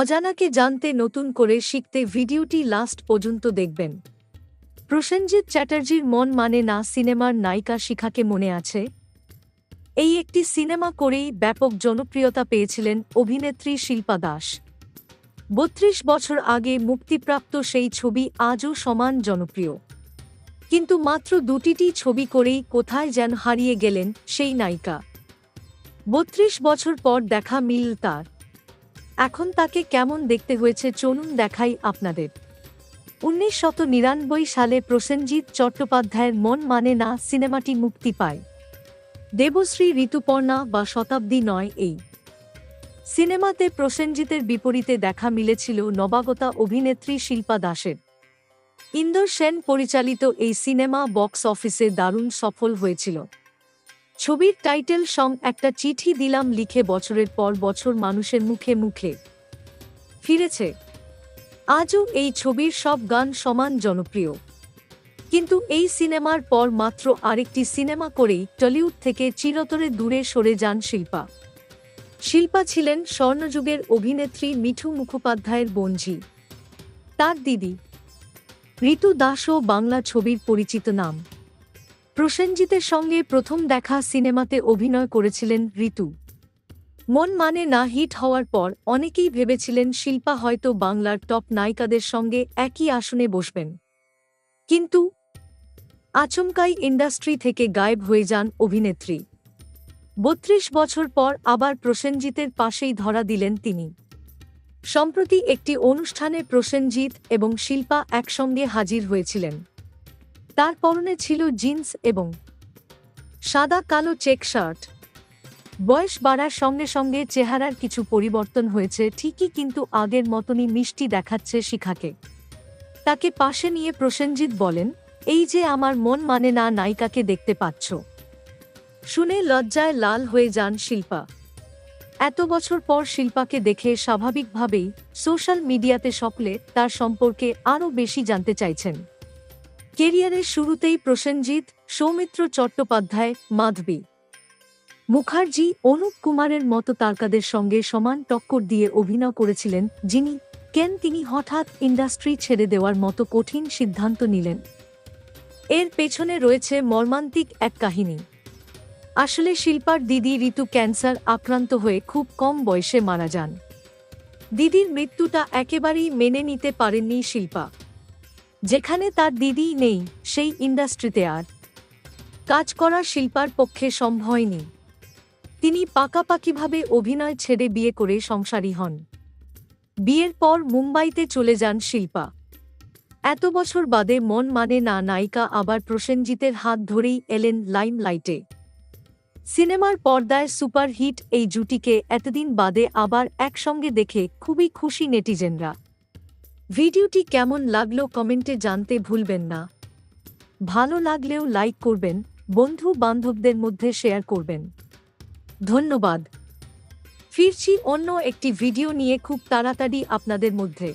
অজানাকে জানতে নতুন করে শিখতে ভিডিওটি লাস্ট পর্যন্ত দেখবেন। প্রসেনজিৎ চ্যাটার্জির মন মানে না সিনেমার নায়িকা শিখাকে মনে আছে? এই একটি সিনেমা করেই ব্যাপক জনপ্রিয়তা পেয়েছিলেন অভিনেত্রী শিল্পা দাস। বত্রিশ বছর আগে মুক্তিপ্রাপ্ত সেই ছবি আজও সমান জনপ্রিয়। কিন্তু মাত্র দুটিটি ছবি করেই কোথায় যেন হারিয়ে গেলেন সেই নায়িকা। বত্রিশ বছর পর দেখা মিল তার। এখন তাকে কেমন দেখতে হয়েছে চলুন দেখাই আপনাদের। উনিশ সালে প্রসেনজিৎ চট্টোপাধ্যায়ের মন মানে না সিনেমাটি মুক্তি পায়। দেবশ্রী ঋতুপর্ণা বা শতাব্দী নয় এই। সিনেমাতে প্রসেনজিতের বিপরীতে দেখা মিলেছিল নবাগতা অভিনেত্রী শিল্পা দাসের। ইন্দর সেন পরিচালিত এই সিনেমা বক্স অফিসে দারুণ সফল হয়েছিল। ছবির টাইটেল সং একটা চিঠি দিলাম লিখে বছরের পর বছর মানুষের মুখে মুখে। ফিরেছে। আজও এই ছবির সব গান সমান জনপ্রিয়। কিন্তু এই সিনেমার পর মাত্র আরেকটি সিনেমা করেই টলিউড থেকে চিরতরে দূরে সরে যান শিল্পা। শিল্পা ছিলেন স্বর্ণযুগের অভিনেত্রী মিঠু মুখোপাধ্যায়ের বঞ্জি। তার দিদি। ঋতু দাসও বাংলা ছবির পরিচিত নাম। প্রসেনজিতের সঙ্গে প্রথম দেখা সিনেমাতে অভিনয় করেছিলেন ঋতু। মন মানে না হিট হওয়ার পর অনেকেই ভেবেছিলেন শিল্পা হয়তো বাংলার টপ নায়িকাদের সঙ্গে একই আসনে বসবেন। কিন্তু আচমকাই ইন্ডাস্ট্রি থেকে গায়েব হয়ে যান অভিনেত্রী। বত্রিশ বছর পর আবার প্রসেনজিতের পাশেই ধরা দিলেন তিনি। সম্প্রতি একটি অনুষ্ঠানে প্রসেনজিৎ এবং শিল্পা একসঙ্গে হাজির হয়েছিলেন। তার পরনে ছিল জিন্স এবং সাদা কালো চেক শার্ট। বয়স বাড়ার সঙ্গে সঙ্গে চেহারার কিছু পরিবর্তন হয়েছে, ঠিকই কিন্তু আগের মতনই মিষ্টি দেখাচ্ছে শিখাকে। তাকে পাশে নিয়ে প্রসেনজিৎ বলেন, এই যে আমার মন মানে না নায়িকাকে দেখতে পাচ্ছ। শুনে লজ্জায় লাল হয়ে যান শিল্পা। এত বছর পর শিল্পাকে দেখে স্বাভাবিকভাবেই সোশ্যাল মিডিয়াতে সকলে তার সম্পর্কে আরও বেশি জানতে চাইছেন। কেরিয়ারের শুরুতেই প্রসেনজিৎ, সৌমিত্র চট্টোপাধ্যায়, মাধবী। মুখার্জি, অনুপ কুমারের মতো তারকাদের সঙ্গে সমান টক্কর দিয়ে অভিনয় করেছিলেন যিনি, কেন তিনি হঠাৎ ইন্ডাস্ট্রি ছেড়ে দেওয়ার মতো কঠিন সিদ্ধান্ত নিলেন। এর পেছনে রয়েছে মর্মান্তিক এক কাহিনী। আসলে শিল্পার দিদি ঋতু ক্যান্সার আক্রান্ত হয়ে খুব কম বয়সে মারা যান। দিদির মৃত্যুটা একেবারেই মেনে নিতে পারেননি শিল্পা। যেখানে তার দিদি নেই, সেই ইন্ডাস্ট্রিতে আর। কাজ করা শিল্পার পক্ষে সম্ভব হয়নি তিনি পাকাপাকিভাবে অভিনয় ছেড়ে বিয়ে করে সংসারী হন। বিয়ের পর মুম্বাইতে চলে যান শিল্পা। এত বছর বাদে মন মানে না, নায়িকা আবার প্রসেনজিতের হাত ধরেই এলেন লাইম লাইটে সিনেমার পর্দায় সুপারহিট এই জুটিকে এতদিন বাদে আবার একসঙ্গে দেখে খুবই খুশি নেটিজেনরা। ভিডিওটি কেমন লাগল কমেন্টে জানতে ভুলবেন না। ভালো লাগলেও লাইক করবেন, বন্ধু বান্ধবদের মধ্যে শেয়ার করবেন। ধন্যবাদ। ফিরছি অন্য একটি ভিডিও নিয়ে খুব তাড়াতাড়ি আপনাদের মধ্যে।